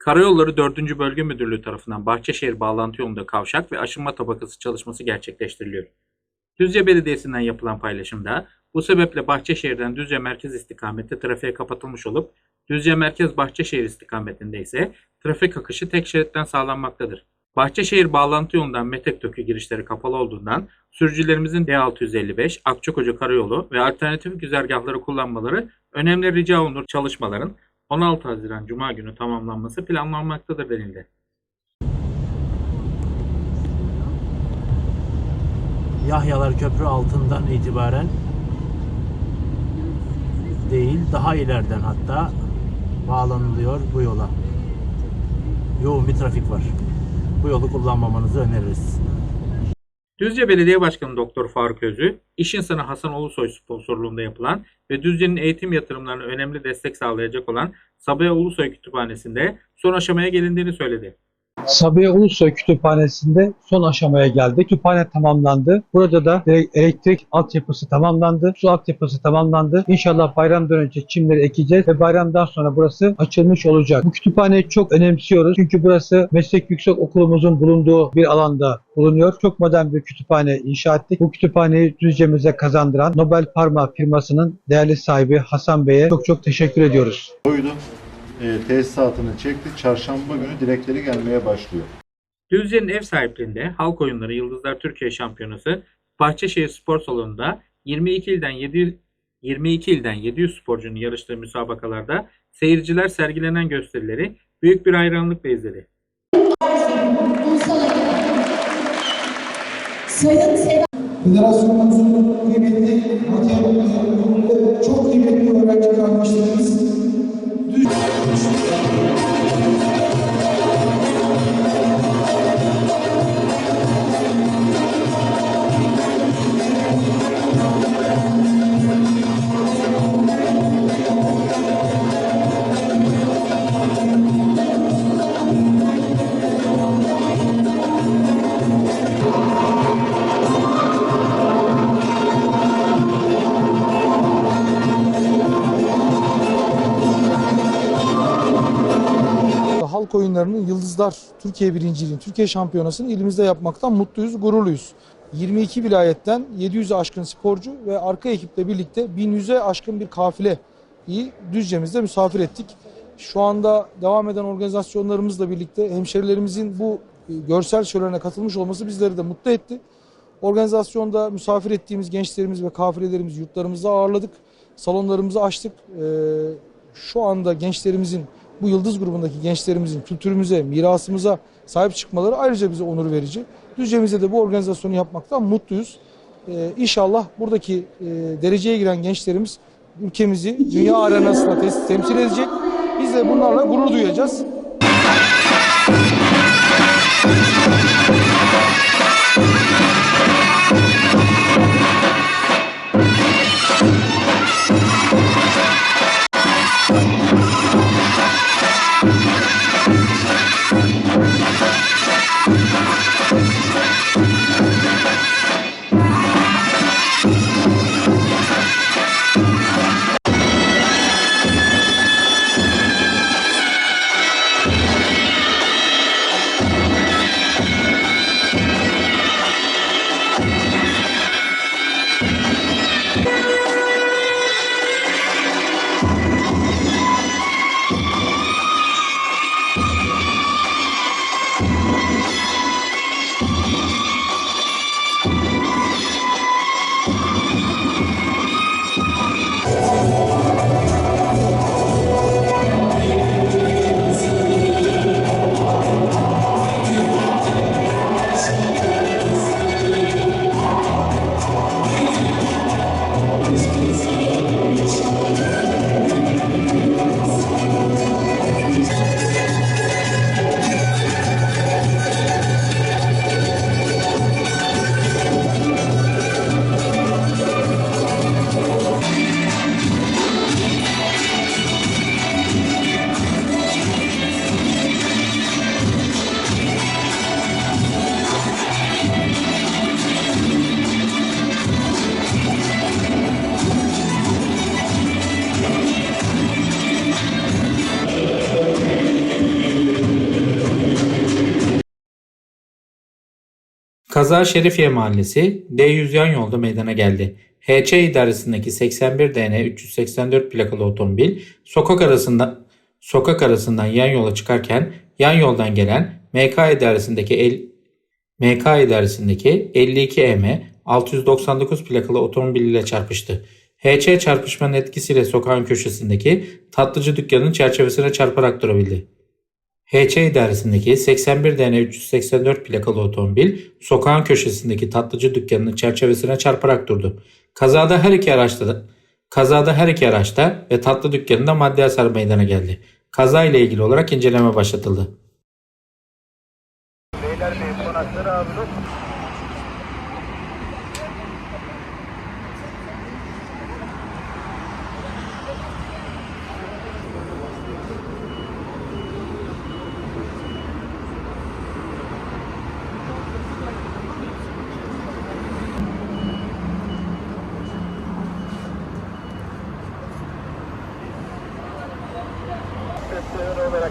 Karayolları 4. Bölge Müdürlüğü tarafından Bahçeşehir bağlantı yolunda kavşak ve aşınma tabakası çalışması gerçekleştiriliyor. Düzce Belediyesi'nden yapılan paylaşımda bu sebeple Bahçeşehir'den Düzce merkez istikamette trafiğe kapatılmış olup Düzce merkez Bahçeşehir istikametinde ise trafik akışı tek şeritten sağlanmaktadır. Bahçeşehir bağlantı yolundan Metektökü girişleri kapalı olduğundan sürücülerimizin D655, Akçakoca Karayolu ve alternatif güzergahları kullanmaları önemli rica olunur çalışmaların 16 Haziran Cuma günü tamamlanması planlanmaktadır denildi. Yahyalar Köprü altından itibaren değil daha ileriden hatta bağlanılıyor bu yola. Yoğun bir trafik var. Bu yolu kullanmamanızı öneririz. Düzce Belediye Başkanı Doktor Faruk Özü, iş insanı Hasan Ulusoy sponsorluğunda yapılan ve Düzce'nin eğitim yatırımlarına önemli destek sağlayacak olan Sabiha Ulusoy Kütüphanesi'nde son aşamaya gelindiğini söyledi. Sabiha Ulusoy Kütüphanesi'nde son aşamaya geldik. Kütüphane tamamlandı. Burada da elektrik altyapısı tamamlandı. Su altyapısı tamamlandı. İnşallah bayramdan önce çimleri ekeceğiz ve bayramdan sonra burası açılmış olacak. Bu kütüphaneyi çok önemsiyoruz. Çünkü burası meslek yüksek okulumuzun bulunduğu bir alanda bulunuyor. Çok modern bir kütüphane inşa ettik. Bu kütüphaneyi Düzce'mize kazandıran Nobel Parma firmasının değerli sahibi Hasan Bey'e çok çok teşekkür ediyoruz. koydu. E, tesisatını çekti. Çarşamba günü dilekleri gelmeye başlıyor. Düzce'nin ev sahipliğinde Halk Oyunları Yıldızlar Türkiye Şampiyonası Bahçeşehir Spor Salonu'nda 22 ilden 700 22 ilden 700 sporcunun yarıştığı müsabakalarda seyirciler sergilenen gösterileri büyük bir hayranlıkla izledi. Federasyonumuzun kıymetli hakem ve çok kıymetli öğrenci kardeşlerimiz Thank you. Türkiye birinciliğini, Türkiye şampiyonasını ilimizde yapmaktan mutluyuz, gururluyuz. 22 vilayetten 700'e aşkın sporcu ve arka ekiple birlikte 1100'e aşkın bir kafileyi Düzce'mizde misafir ettik. Şu anda devam eden organizasyonlarımızla birlikte hemşerilerimizin bu e, görsel şölenine katılmış olması bizleri de mutlu etti. Organizasyonda misafir ettiğimiz gençlerimiz ve kafilelerimizi yurtlarımızda ağırladık. Salonlarımızı açtık. Ee, şu anda gençlerimizin, bu yıldız grubundaki gençlerimizin kültürümüze, mirasımıza sahip çıkmaları ayrıca bize onur verici. Düzce'mizde de bu organizasyonu yapmaktan mutluyuz. Ee, inşallah buradaki e, dereceye giren gençlerimiz ülkemizi dünya arenasında tes- temsil edecek. Biz de bunlarla gurur duyacağız. Kaza Şerifiye Mahallesi D100 yan yolda meydana geldi. HC idaresindeki 81 DN 384 plakalı otomobil sokak arasında sokak arasından yan yola çıkarken yan yoldan gelen MK idaresindeki el, MK idaresindeki 52 EM 699 plakalı otomobil ile çarpıştı. HC çarpışmanın etkisiyle sokağın köşesindeki tatlıcı dükkanının çerçevesine çarparak durabildi. HC idaresindeki 81 DN 384 plakalı otomobil sokağın köşesindeki tatlıcı dükkanının çerçevesine çarparak durdu. Kazada her iki araçta da Kazada her iki araçta ve tatlı dükkanında maddi hasar meydana geldi. Kaza ile ilgili olarak inceleme başlatıldı.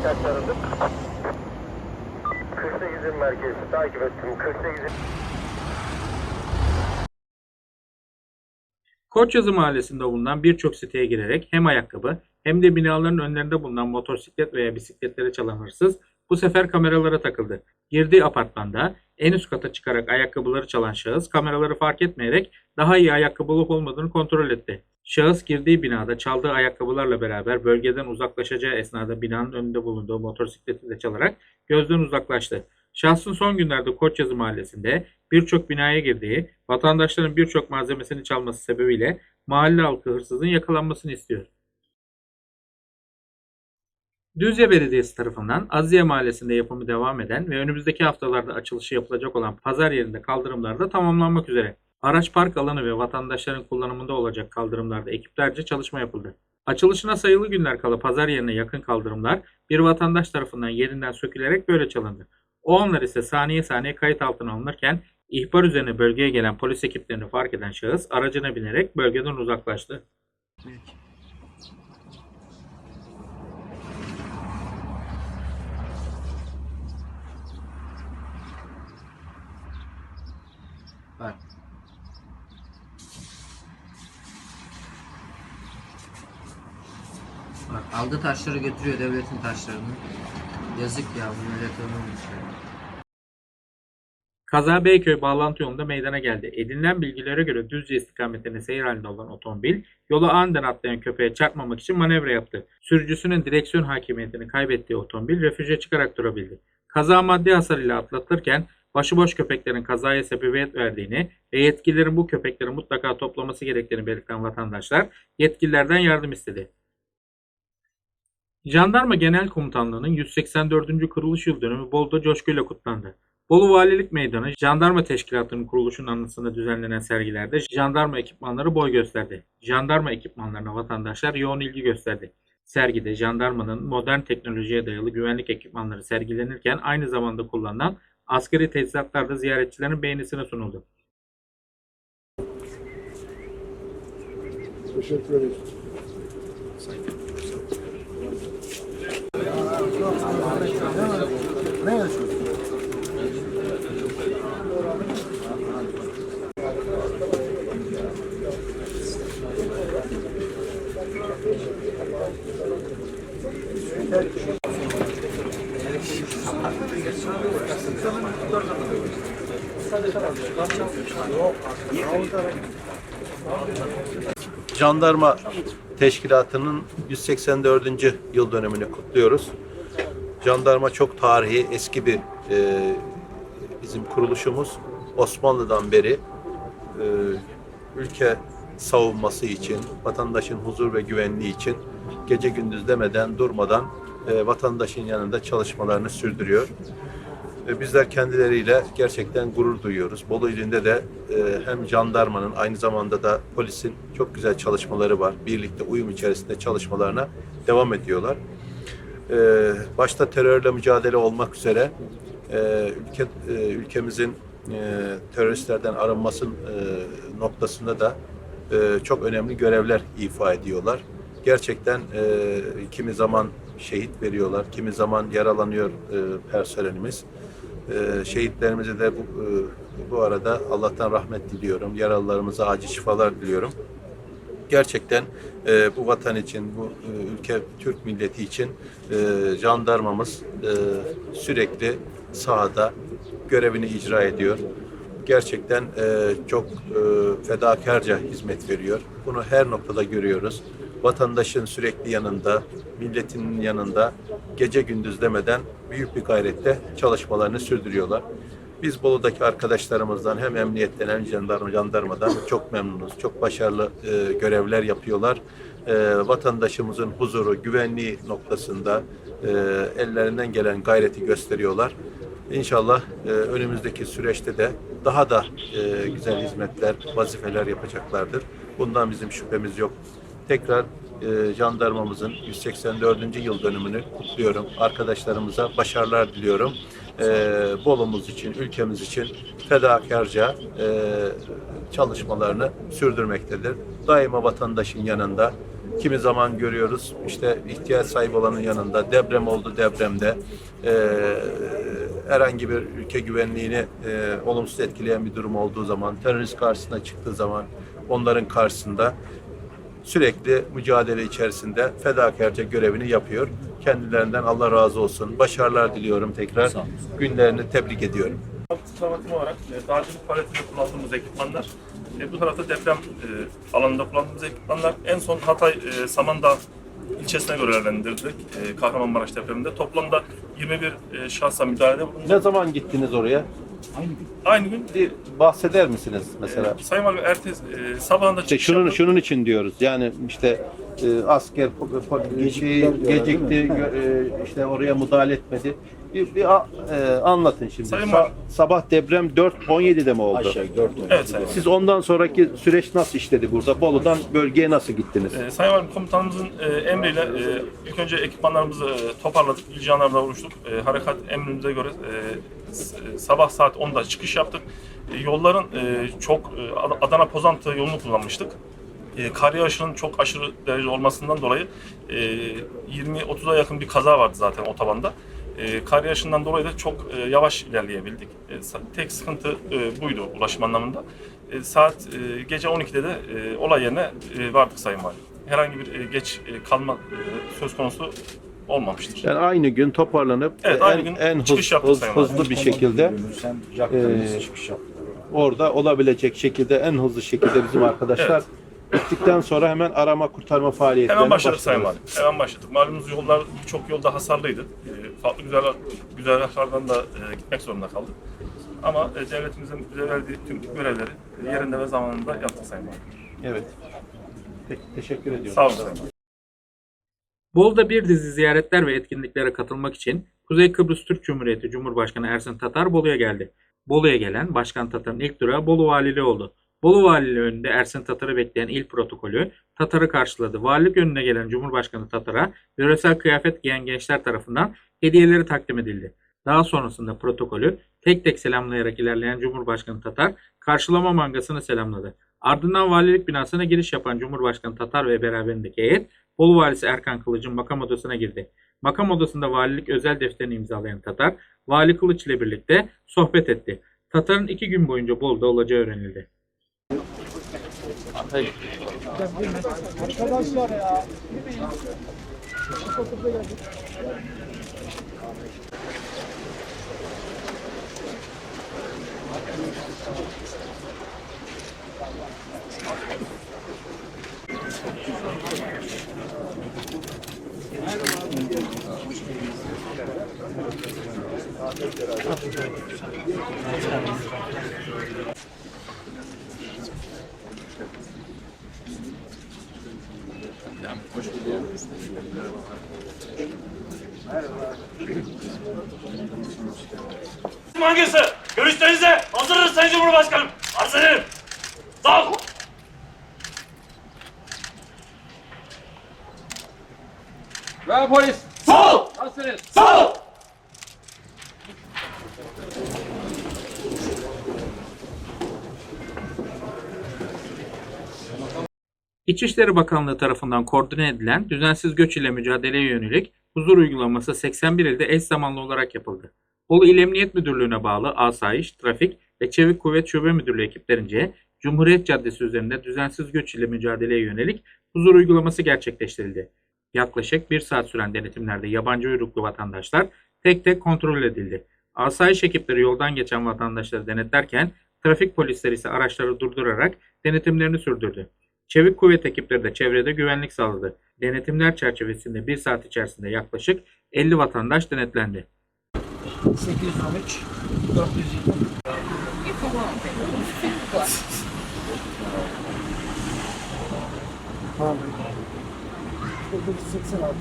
Olarak aktarıldık. 48'in merkezi takip ettim. 48'in Koçyazı mahallesinde bulunan birçok siteye girerek hem ayakkabı hem de binaların önlerinde bulunan motosiklet veya bisikletleri çalan hırsız bu sefer kameralara takıldı. Girdiği apartmanda en üst kata çıkarak ayakkabıları çalan şahıs kameraları fark etmeyerek daha iyi ayakkabı olup olmadığını kontrol etti. Şahıs girdiği binada çaldığı ayakkabılarla beraber bölgeden uzaklaşacağı esnada binanın önünde bulunduğu motosikleti de çalarak gözden uzaklaştı. Şahsın son günlerde Koçyazı mahallesinde birçok binaya girdiği, vatandaşların birçok malzemesini çalması sebebiyle mahalle halkı hırsızın yakalanmasını istiyor. Düzce Belediyesi tarafından Aziye Mahallesi'nde yapımı devam eden ve önümüzdeki haftalarda açılışı yapılacak olan pazar yerinde kaldırımlar da tamamlanmak üzere. Araç park alanı ve vatandaşların kullanımında olacak kaldırımlarda ekiplerce çalışma yapıldı. Açılışına sayılı günler kala pazar yerine yakın kaldırımlar bir vatandaş tarafından yerinden sökülerek böyle çalındı. O anlar ise saniye saniye kayıt altına alınırken ihbar üzerine bölgeye gelen polis ekiplerini fark eden şahıs aracına binerek bölgeden uzaklaştı. Bak. Bak aldı taşları götürüyor devletin taşlarını. Yazık ya bu millet ölmemiş ya. Kaza Beyköy bağlantı yolunda meydana geldi. Edinilen bilgilere göre Düzce istikametine seyir halinde olan otomobil yola aniden atlayan köpeğe çarpmamak için manevra yaptı. Sürücüsünün direksiyon hakimiyetini kaybettiği otomobil refüje çıkarak durabildi. Kaza maddi hasar ile atlatılırken başıboş köpeklerin kazaya sebebiyet verdiğini ve yetkililerin bu köpekleri mutlaka toplaması gerektiğini belirten vatandaşlar yetkililerden yardım istedi. Jandarma Genel Komutanlığı'nın 184. kuruluş yıl dönümü Bolu'da coşkuyla kutlandı. Bolu Valilik Meydanı Jandarma Teşkilatı'nın kuruluşunun anısında düzenlenen sergilerde jandarma ekipmanları boy gösterdi. Jandarma ekipmanlarına vatandaşlar yoğun ilgi gösterdi. Sergide jandarmanın modern teknolojiye dayalı güvenlik ekipmanları sergilenirken aynı zamanda kullanılan askeri teçhizatlar da ziyaretçilerin beğenisine sunuldu. Jandarma Teşkilatı'nın 184. yıl dönümünü kutluyoruz. Jandarma çok tarihi, eski bir e, bizim kuruluşumuz. Osmanlı'dan beri e, ülke savunması için, vatandaşın huzur ve güvenliği için gece gündüz demeden, durmadan e, vatandaşın yanında çalışmalarını sürdürüyor. E, Bizler kendileriyle gerçekten gurur duyuyoruz. Bolu ilinde de e, hem jandarmanın aynı zamanda da polisin çok güzel çalışmaları var. Birlikte uyum içerisinde çalışmalarına devam ediyorlar. E, Başta terörle mücadele olmak üzere e, ülke e, ülkemizin e, teröristlerden arınması e, noktasında da e, çok önemli görevler ifa ediyorlar. Gerçekten e, kimi zaman şehit veriyorlar, kimi zaman yaralanıyor e, personelimiz. Ee, şehitlerimize de bu, e, bu arada Allah'tan rahmet diliyorum. Yaralılarımıza acil şifalar diliyorum. Gerçekten e, bu vatan için, bu e, ülke Türk milleti için e, jandarmamız e, sürekli sahada görevini icra ediyor. Gerçekten e, çok e, fedakarca hizmet veriyor. Bunu her noktada görüyoruz. Vatandaşın sürekli yanında, milletinin yanında gece gündüz demeden büyük bir gayretle çalışmalarını sürdürüyorlar. Biz Bolu'daki arkadaşlarımızdan hem emniyetten hem jandarma, jandarmadan çok memnunuz. Çok başarılı e, görevler yapıyorlar. E, vatandaşımızın huzuru, güvenliği noktasında e, ellerinden gelen gayreti gösteriyorlar. İnşallah e, önümüzdeki süreçte de daha da e, güzel hizmetler, vazifeler yapacaklardır. Bundan bizim şüphemiz yok. Tekrar e, jandarmamızın 184. yıl dönümünü kutluyorum. Arkadaşlarımıza başarılar diliyorum. E, Bolumuz için, ülkemiz için fedakarca e, çalışmalarını sürdürmektedir. Daima vatandaşın yanında. Kimi zaman görüyoruz işte ihtiyaç sahibi olanın yanında deprem oldu depremde e, herhangi bir ülke güvenliğini e, olumsuz etkileyen bir durum olduğu zaman terörist karşısına çıktığı zaman onların karşısında sürekli mücadele içerisinde fedakarca görevini yapıyor. Kendilerinden Allah razı olsun. Başarılar diliyorum tekrar. Günlerini tebrik ediyorum. Travmatim olarak e, dağcılık faaliyetinde kullandığımız ekipmanlar, e, bu tarafta deprem e, alanında kullandığımız ekipmanlar en son Hatay e, Samandağ ilçesine görevlendirdik e, Kahramanmaraş depreminde. Toplamda 21 e, şahsa müdahalede bulunduk. Ne zaman gittiniz oraya? Aynı gün Bir bahseder misiniz mesela? e, Sayın Valim ertesi e, sabahında İşte çıkış şunun yaptık. şunun için diyoruz. Yani işte e, asker po- po- şey, gecikti, gö- e, işte oraya müdahale etmedi. Bir, bir a- e, anlatın şimdi. Sayın Sa- Valim. sabah deprem 4.17'de mi oldu? Evet Sayın. Siz ondan sonraki süreç nasıl işledi burada? Bolu'dan bölgeye nasıl gittiniz? E, Sayın Valim Komutanımızın e, emriyle e, ilk önce ekipmanlarımızı e, toparladık. İl jandarmada oluştuk. E, harekat emrimize göre e, s- e, sabah saat 10'da çıkış yaptık. E, yolların e, çok e, Ad- Adana Pozantı yolunu kullanmıştık. E, kar yağışının çok aşırı derece olmasından dolayı e, 20-30'a yakın bir kaza vardı zaten otobanda. E, kar yağışından dolayı da çok e, yavaş ilerleyebildik. E, tek sıkıntı e, buydu ulaşım anlamında. E, saat e, gece 12'de de e, olay yerine e, vardık Sayın Valim. Herhangi bir e, geç e, kalma e, söz konusu olmamıştır. Yani aynı gün toparlanıp Evet, en, aynı gün en hız- çıkış yaptık hız- Sayın hızlı bir şekilde e, orada olabilecek şekilde en hızlı şekilde bizim arkadaşlar gittikten sonra hemen arama kurtarma faaliyetlerine Hemen başladık Sayın. Valim. Hemen başladık. Malumunuz yollar birçok yolda hasarlıydı. Farklı güzel güzergahlardan da e, gitmek zorunda kaldık. Ama e, devletimizin bize verdiği tüm görevleri yerinde ve zamanında yaptık Sayın Valim. Evet. Peki, teşekkür ediyorum. Sağ olun Sayın. Bolu'da bir dizi ziyaretler ve etkinliklere katılmak için Kuzey Kıbrıs Türk Cumhuriyeti Cumhurbaşkanı Ersin Tatar Bolu'ya geldi. Bolu'ya gelen Başkan Tatar'ın ilk durağı Bolu Valiliği oldu. Bolu Valiliği önünde Ersin Tatar'ı bekleyen il protokolü Tatar'ı karşıladı. Valilik önüne gelen Cumhurbaşkanı Tatar'a yöresel kıyafet giyen gençler tarafından hediyeleri takdim edildi. Daha sonrasında protokolü tek tek selamlayarak ilerleyen Cumhurbaşkanı Tatar karşılama mangasını selamladı. Ardından valilik binasına giriş yapan Cumhurbaşkanı Tatar ve beraberindeki heyet Bolu valisi Erkan Kılıç'ın makam odasına girdi. Makam odasında valilik özel defterini imzalayan Tatar, Vali Kılıç ile birlikte sohbet etti. Tatar'ın iki gün boyunca Bolu'da olacağı öğrenildi. Hayır. Arkadaşlar ya. Thank you. Hangisi? Görüşlerinize hazırız Sayın Cumhurbaşkanım. Arz ederim. Sağ ol. Ve polis. Sağ ol. Sağ ol. İçişleri Bakanlığı tarafından koordine edilen düzensiz göç ile mücadeleye yönelik huzur uygulaması 81 ilde eş zamanlı olarak yapıldı. Bolu İl Emniyet Müdürlüğü'ne bağlı asayiş, trafik, ve Çevik Kuvvet Şube Müdürlüğü ekiplerince Cumhuriyet Caddesi üzerinde düzensiz göç ile mücadeleye yönelik huzur uygulaması gerçekleştirildi. Yaklaşık bir saat süren denetimlerde yabancı uyruklu vatandaşlar tek tek kontrol edildi. Asayiş ekipleri yoldan geçen vatandaşları denetlerken trafik polisleri ise araçları durdurarak denetimlerini sürdürdü. Çevik kuvvet ekipleri de çevrede güvenlik sağladı. Denetimler çerçevesinde bir saat içerisinde yaklaşık 50 vatandaş denetlendi. 813 420 Tamam. 86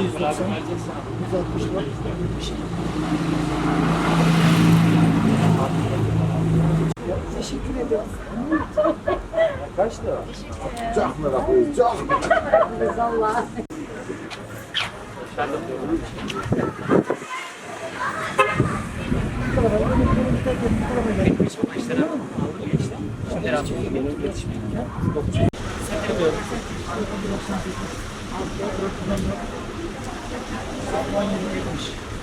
290 164 Teşekkür ederim. Kaç lira? Çok merak Çok. Benim hiç maaşları aldım ya işte. Şimdi rahatsız oldum benim iletişimim. Sen de böyle. Altı, dört, dört, dört, dört, dört, dört, dört, dört, dört,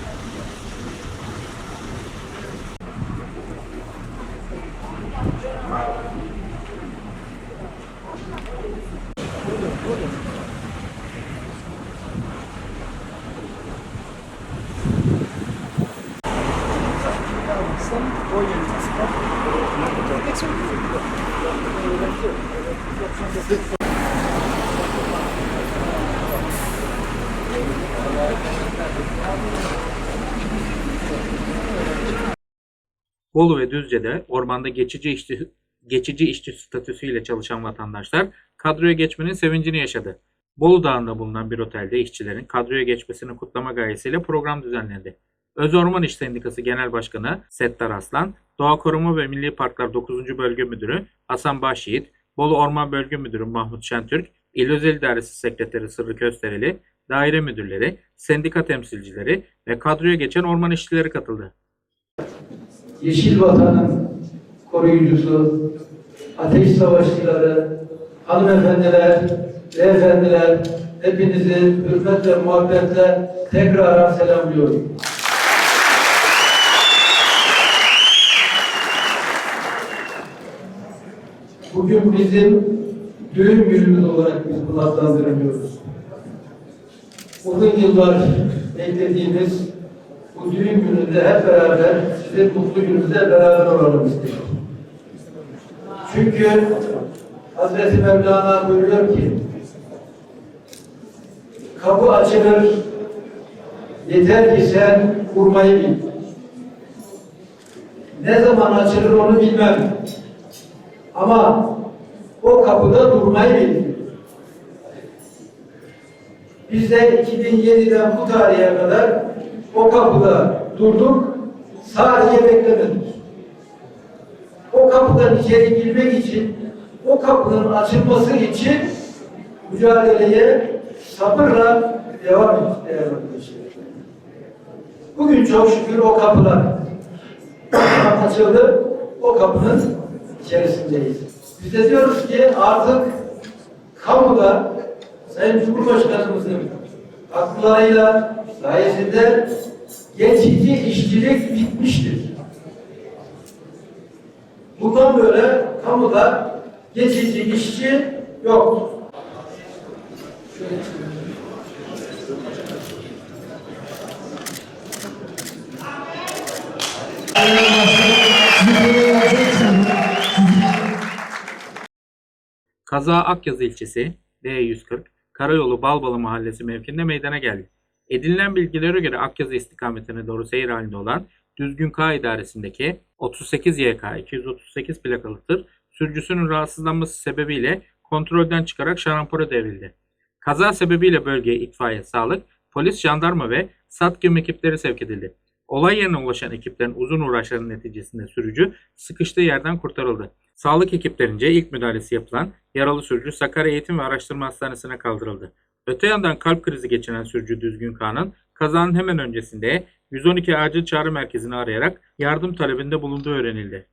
Bolu ve Düzce'de ormanda geçici işçi, geçici işçi statüsüyle çalışan vatandaşlar kadroya geçmenin sevincini yaşadı. Bolu Dağı'nda bulunan bir otelde işçilerin kadroya geçmesini kutlama gayesiyle program düzenlendi. Öz Orman İş Sendikası Genel Başkanı Settar Aslan, Doğa Koruma ve Milli Parklar 9. Bölge Müdürü Hasan Başyiğit, Bolu Orman Bölge Müdürü Mahmut Şentürk, İl Özel İdaresi Sekreteri Sırrı Köstereli, daire müdürleri, sendika temsilcileri ve kadroya geçen orman işçileri katıldı. Yeşil Vatan'ın koruyucusu, ateş savaşçıları, hanımefendiler, beyefendiler, hepinizi hürmetle, muhabbetle tekrar selamlıyorum. Bugün bizim düğün günümüz olarak biz bunu adlandırıyoruz. Uzun yıllar beklediğimiz bu düğün gününde hep beraber sizin mutlu gününüzde beraber olalım istedik. Çünkü Hazreti Mevlana buyuruyor ki kapı açılır yeter ki sen vurmayı bil. Ne zaman açılır onu bilmem. Ama o kapıda durmayı bil. Biz de 2007'den bu tarihe kadar o kapıda durduk, sadece beklemedik. O kapıdan içeri girmek için, o kapının açılması için mücadeleye sabırla devam ettik değerli arkadaşlar. Bugün çok şükür o kapılar açıldı, o kapının içerisindeyiz. Biz de diyoruz ki artık kamuda Sayın Cumhurbaşkanımızın haklarıyla sayesinde geçici işçilik bitmiştir. Bundan böyle kamuda geçici işçi yoktur. Kaza Akyazı ilçesi D140 Karayolu Balbalı Mahallesi mevkinde meydana geldi. Edinilen bilgilere göre Akyazı istikametine doğru seyir halinde olan Düzgün K idaresindeki 38 YK 238 plakalı tır sürücüsünün rahatsızlanması sebebiyle kontrolden çıkarak şarampora devrildi. Kaza sebebiyle bölgeye itfaiye, sağlık, polis, jandarma ve SATGÖM ekipleri sevk edildi. Olay yerine ulaşan ekiplerin uzun uğraşlarının neticesinde sürücü sıkıştığı yerden kurtarıldı. Sağlık ekiplerince ilk müdahalesi yapılan yaralı sürücü Sakarya Eğitim ve Araştırma Hastanesi'ne kaldırıldı. Öte yandan kalp krizi geçiren sürücü Düzgün Kağan'ın kazanın hemen öncesinde 112 acil çağrı merkezini arayarak yardım talebinde bulunduğu öğrenildi.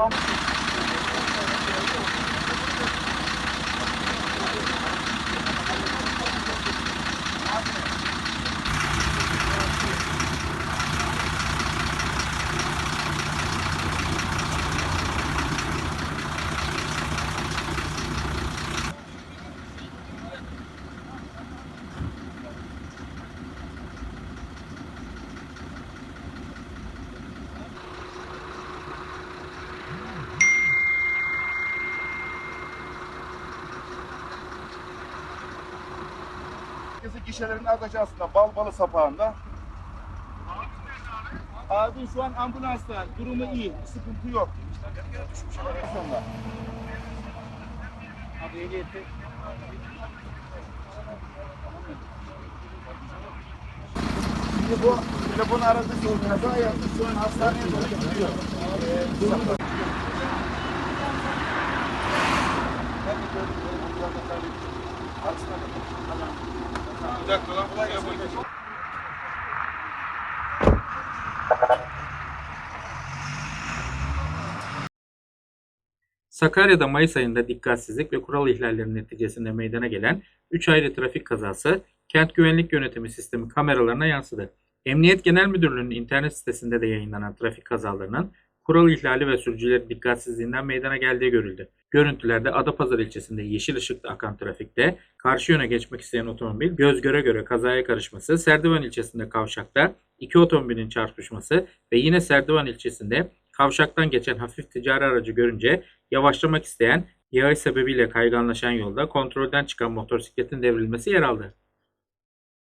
Merkezi gişelerin arka aşağısında Balbalı sapağında. Abi şu an ambulansta durumu iyi, sıkıntı yok. Sonra. Abi ehliyeti. Şimdi bu telefon aradı sonra kaza yaptı. Şu an hastaneye doğru gidiyor. Ee, durum Sakarya'da Mayıs ayında dikkatsizlik ve kural ihlalleri neticesinde meydana gelen 3 ayrı trafik kazası Kent Güvenlik Yönetimi Sistemi kameralarına yansıdı. Emniyet Genel Müdürlüğü'nün internet sitesinde de yayınlanan trafik kazalarının kural ihlali ve sürücülerin dikkatsizliğinden meydana geldiği görüldü. Görüntülerde Adapazarı ilçesinde yeşil ışıkta akan trafikte karşı yöne geçmek isteyen otomobil göz göre göre kazaya karışması, Serdivan ilçesinde kavşakta iki otomobilin çarpışması ve yine Serdivan ilçesinde kavşaktan geçen hafif ticari aracı görünce yavaşlamak isteyen yağış sebebiyle kayganlaşan yolda kontrolden çıkan motosikletin devrilmesi yer aldı.